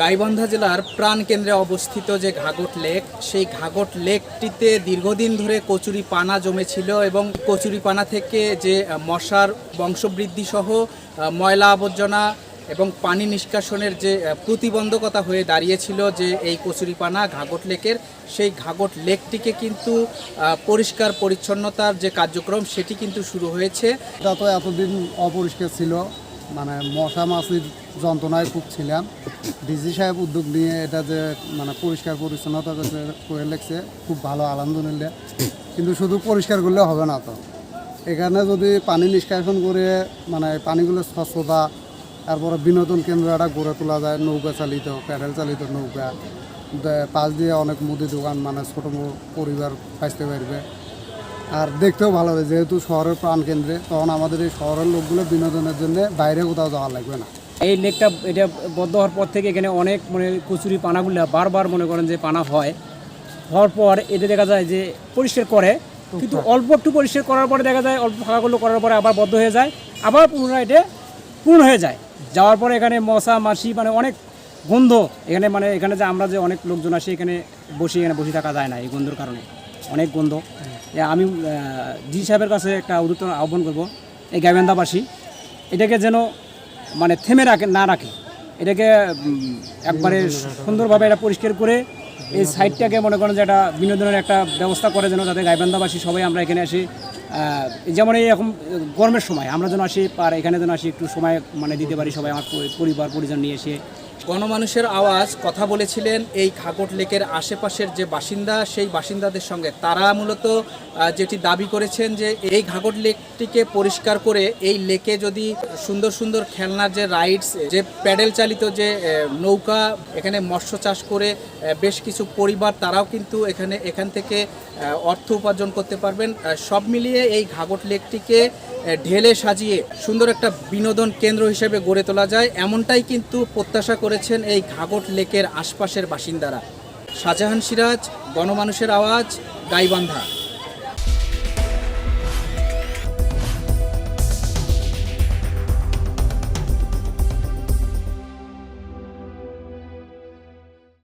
গাইবান্ধা জেলার প্রাণকেন্দ্রে অবস্থিত যে ঘাগট লেক, সেই ঘাগট লেকটিতে দীর্ঘদিন ধরে কচুরি পানা জমেছিল এবং কচুরি পানা থেকে যে মশার বংশবৃদ্ধি সহ ময়লা আবর্জনা এবং পানি নিষ্কাশনের যে প্রতিবন্ধকতা হয়ে দাঁড়িয়েছিল যে এই কচুরিপানা ঘাগট লেকের, সেই ঘাগট লেকটিকে কিন্তু পরিষ্কার পরিচ্ছন্নতার যে কার্যক্রম সেটি কিন্তু শুরু হয়েছে। এটা তো এতদিন অপরিষ্কার ছিল মানে মশা মাছির যন্ত্রণায় খুব ছিলাম ডিজি সাহেব উদ্যোগ নিয়ে এটা যে মানে পরিষ্কার পরিচ্ছন্নতা করে- লেগছে খুব ভালো আলহামদুলিল্লাহ। কিন্তু শুধু পরিষ্কার করলে হবে না তো। এখানে যদি পানি নিষ্কাশন করে মানে পানিগুলো স্বচ্ছতা, তারপরে বিনোদন কেন্দ্র একটা গড়ে তোলা যায়, নৌকা চালিত, প্যাডেল চালিত নৌকা। পাশ দিয়ে অনেক মুদি দোকান মানে ছোটো পরিবার বাঁচতে পারবে। আর দেখতেও ভালো লাগে যেহেতু শহরের প্রাণকেন্দ্রে, তখন আমাদের এই শহরের লোকগুলো বিনোদনের জন্য বাইরে কোথাও যাওয়া লাগবে না। এই লেকটা এটা বদ্ধ হওয়ার পর থেকে এখানে অনেক মানে কচুরি পানাগুলো বারবার মনে করেন যে পানা হয়। হওয়ার পর এটা দেখা যায় যে পরিষ্কার করে কিন্তু অল্প একটু পরিষ্কার করার পরে দেখা যায় অল্প ফাঁকাগুলো করার পরে আবার বদ্ধ হয়ে যায় আবার পুনরায় এটা পূর্ণ হয়ে যায়। যাওয়ার পরে এখানে মশা মাছি মানে অনেক গন্ধ এখানে মানে এখানে যে আমরা যে অনেক লোকজন আসি এখানে বসে এখানে বসে থাকা যায় না এই গন্ধর কারণে। অনেক গন্ধ। আমি জি সাহেবের কাছে একটা উদ্যত আহ্বান করব এই গাইবান্ধাবাসী এটাকে যেন মানে থেমে রাখে না রাখে। এটাকে একবারে সুন্দরভাবে এটা পরিষ্কার করে এই সাইডটাকে মনে করেন যে একটা বিনোদনের একটা ব্যবস্থা করে যেন যাতে গাইবান্ধাবাসী সবাই আমরা এখানে আসি। যেমন এই এখন গরমের সময় আমরা যেন আসি, আর এখানে যেন আসি, একটু সময় মানে দিতে পারি সবাই, আমার পরি- পরিবার, পরিজন নিয়ে এসে। গণমানুষের আওয়াজ, কথা বলেছিলেন এই ঘাগট লেকের আশেপাশের যে বাসিন্দা, সেই বাসিন্দাদের সঙ্গে। তারা মূলত যেটি দাবি করেছেন যে এই ঘাগট লেকটিকে পরিষ্কার করে এই লেকে যদি সুন্দর সুন্দর খেলনার যে রাইডস, যে প্যাডেল চালিত যে নৌকা, এখানে মৎস্য চাষ করে বেশ কিছু পরিবার তারাও কিন্তু এখানে, এখান থেকে অর্থ উপার্জন করতে পারবেন। সব মিলিয়ে এই ঘাগট লেকটিকে ঢেলে সাজিয়ে সুন্দর একটা বিনোদন কেন্দ্র হিসেবে গড়ে তোলা যায়। এমনটাই কিন্তু প্রত্যাশা করেছেন এই ঘাগট লেকের আশপাশের বাসিন্দারা। শাহজাহান সিরাজ, গণমানুষের আওয়াজ, গাইবান্ধা।